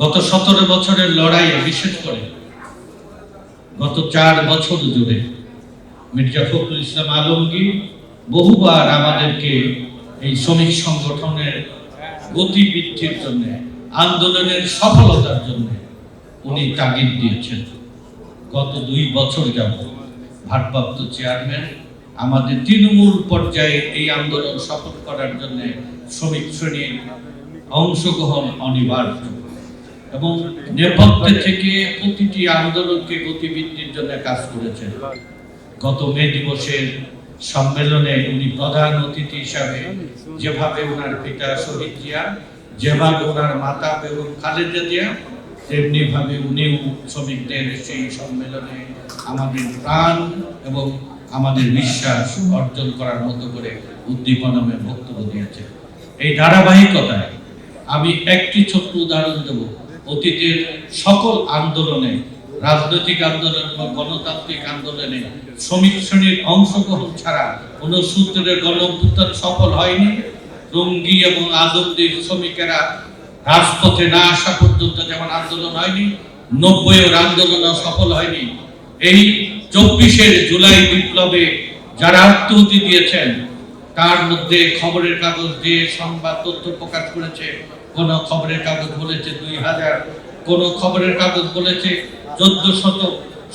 গত সতেরো বছরের লড়াইয়ে, বিশেষ করে গত চার বছর জুড়ে মির্জা ফখরুল ইসলাম আলমগীর বহুবার আমাদেরকে এই শ্রমিক সংগঠনের গতি বৃদ্ধির জন্য, আন্দোলনের সফলতার জন্য উনি তাগিদ দিয়েছেন। গত দুই বছর যাব ভারপ্রাপ্ত চেয়ারম্যান আমাদের তৃণমূল পর্যায়ে এই আন্দোলন সফল করার জন্য শ্রমিক শ্রেণির অংশগ্রহণ অনিবার্য। এবং নেপথ্যে থেকে প্রতিটি আন্দোলনকে গতিবৃদ্ধির জন্য কাজ করেছেন। গত মে দিবসের সম্মেলনে উনি প্রধান অতিথি হিসাবে যেভাবে ওনার পিতা শহীদ জিয়া, যেভাবে ওনার মাতা বেগম খালেদা জিয়া তেমনি ভাবে উনিও শ্রমিকদের সেই সম্মেলনে আমাদের প্রাণ এবং আমাদের বিশ্বাস অর্জন করার মতো করে উদ্দীপনাময় বক্তব্য দিয়েছেন। এই ধারাবাহিকতায় আমি একটি ছোট্ট উদাহরণ দেব। অতীতের সকল আন্দোলনে, রাজনৈতিক আন্দোলন বা গণতান্ত্রিক আন্দোলনে শ্রমিক শ্রেণির অংশগ্রহণ ছাড়া কোনো সূত্রের গণ অভ্যুত্থান সফল হয়নি। রঙ্গি এবং আদমদির শ্রমিকেরা রাজপথে না আসা পর্যন্ত যেমন আন্দোলন হয়নি, নব্বইয়ের আন্দোলনও সফল হয়নি। এই চব্বিশের জুলাই বিপ্লবে যারা আত্মহতি দিয়েছেন, তার মধ্যে খবরের কাগজ দিয়ে সংবাদ তথ্য প্রকাশ করেছে কোন খবরের কাগজ বলেছে দুই হাজার, কোন খবরের কাগজ বলেছে চোদ্দ শত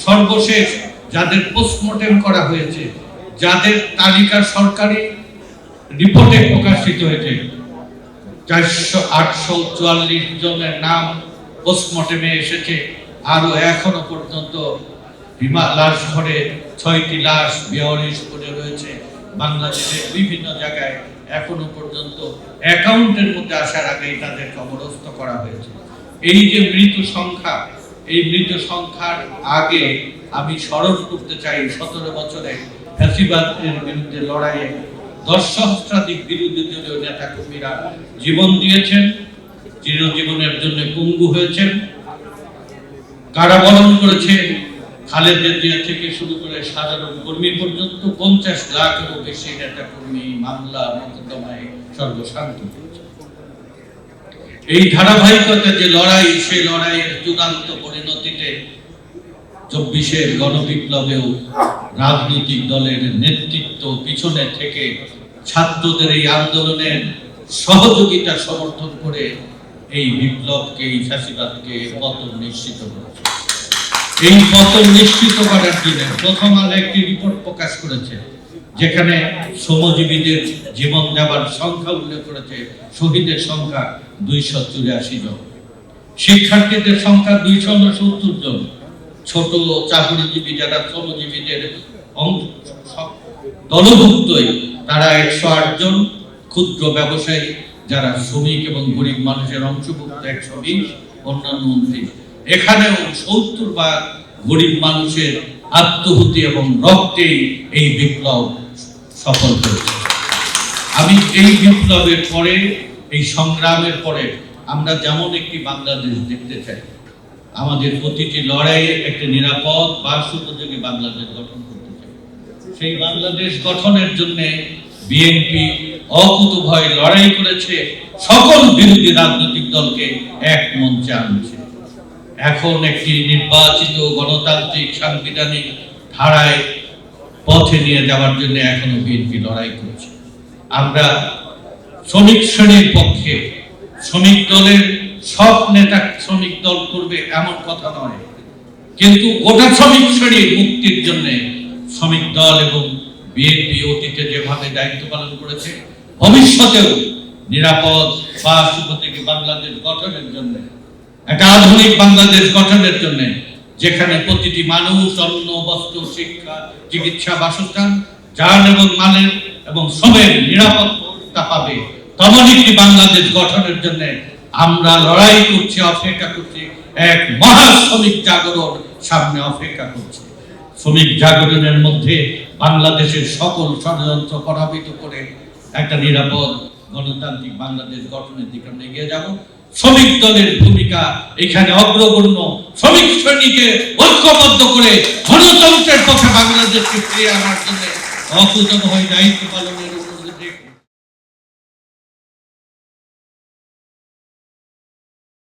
সর্বশেষ যাদের পোস্টমর্টেম করা হয়েছে, যাদের তালিকা সরকারি রিপোর্টে প্রকাশিত হয়েছে, চারশো আটশো চুয়াল্লিশ জনের নাম পোস্টমর্টেমে এসেছে। আরও এখনও পর্যন্ত বিমা লাশ ঘরে ছয়টি লাশ বেওয়ারিশ করে রয়েছে। বাংলাদেশের বিভিন্ন জায়গায় এখনও পর্যন্ত অ্যাকাউন্টের মধ্যে আসার আগেই তাদেরকে অবরস্ত করা হয়েছে। এই যে মৃত্যু সংখ্যা, এই মৃত্যু সংখ্যার আগে আমি স্মরণ করতে চাই, সতেরো বছরে ফ্যাসিবাদের বিরুদ্ধে লড়াইয়ে দশ সহস্রাধিক বিরোধী দলীয় নেতা কর্মীরা জীবন দিয়েছেন, চিরজীবনের জন্য পঙ্গু হয়েছেন, কারাবরণ করেছে খালেদা থেকে শুরু করে সাধারণ কর্মী পর্যন্ত পঞ্চাশ লাখেরও বেশি নেতা কর্মী মামলা, মোকদ্দমায় সর্বশান্ত। এই ধারাবাহিকতা যে লড়াই, সেই লড়াইয়ের চূড়ান্ত পরিণতিতে চব্বিশের গণবিপ্লবেও রাজনৈতিক দলের নেতৃত্ব পিছনে থেকে ছাত্রদের এই আন্দোলনের সহযোগিতা সমর্থন করে এই বিপ্লবকে, এই ফ্যাসিবাদকে পতন নিশ্চিত করেছে এই পতন নিশ্চিত করার জন্য প্রথম আলো একটি রিপোর্ট প্রকাশ করেছে, যেখানে শ্রমজীবীদের জীবন দেওয়ার সংখ্যা উল্লেখ করেছে, শহীদের সংখ্যা দুইশো চুরাশি জন, শিক্ষার্থীদের সংখ্যা দুইশো উনসত্তর জন, ছোট চাকরিজীবী যারা শ্রমজীবীদের দলভুক্তই, তারা একশো আট জন ক্ষুদ্র ব্যবসায়ী, যারা শ্রমিক এবং গরিব মানুষের অংশভুক্ত একশো বিশ, অন্যান্য উনত্রিশ। এখানেও সত্তর গরিব মানুষের আত্মহুতি এবং রক্তেই এই বিপ্লব সফল হয়েছে। আমি এই বিপ্লবের পরে, এই সংগ্রামের পরে আমরা যেমন একটি বাংলাদেশ দেখতে চাই, আমাদের প্রতিটি লড়াইয়ে একটি নিরাপদ বাস উপযোগী বাংলাদেশ গঠন করতে চাই। সেই বাংলাদেশ গঠনের জন্য বিএনপি অকুতভয় লড়াই করেছে, সকল বিরোধী রাজনৈতিক দলকে এক মঞ্চে আনছে। এখন একটি নির্বাচিত গণতান্ত্রিক সাংবিধানিক ধারায় পথে নিয়ে যাওয়ার জন্য এখনও বিএনপি লড়াই করছে। আমরা শ্রমিক শ্রেণির পক্ষে, শ্রমিক দলের সব নেতা শ্রমিক দল করবে এমন কথা নয়। কিন্তু গোটা শ্রমিক শ্রেণির মুক্তির জন্য শ্রমিক দল এবং বিএনপি অতীতে যেভাবে দায়িত্ব পালন করেছে, ভবিষ্যতেও নিরাপদ বাস উপযোগী বাংলাদেশ গঠনের জন্য একটা আধুনিক বাংলাদেশ গঠনের জন্য যেখানে প্রতিটি মানুষ, অন্ন, বস্ত্র, শিক্ষা, চিকিৎসা, বাসস্থান যান এবং এবং নিরাপত্তা পাবে একটি বাংলাদেশ গঠনের জন্য আমরা লড়াই করছি, অপেক্ষা করছি, এক মহা শ্রমিক জাগরণ সামনে অপেক্ষা করছে। শ্রমিক জাগরণের মধ্যে বাংলাদেশের সকল ষড়যন্ত্র পরাজিত করে একটা নিরাপদ গণতান্ত্রিক বাংলাদেশ গঠনের দিকে আমরা এগিয়ে যাব। শ্রমিক দলের ভূমিকা এখানে অগ্রগণ্য। শ্রমিক শ্রেণীকে ঐক্যবদ্ধ করে গণতন্ত্রের পক্ষে বাংলাদেশকে ফিরিয়ে আনার জন্য অকুতন হয়ে দায়িত্ব পালনের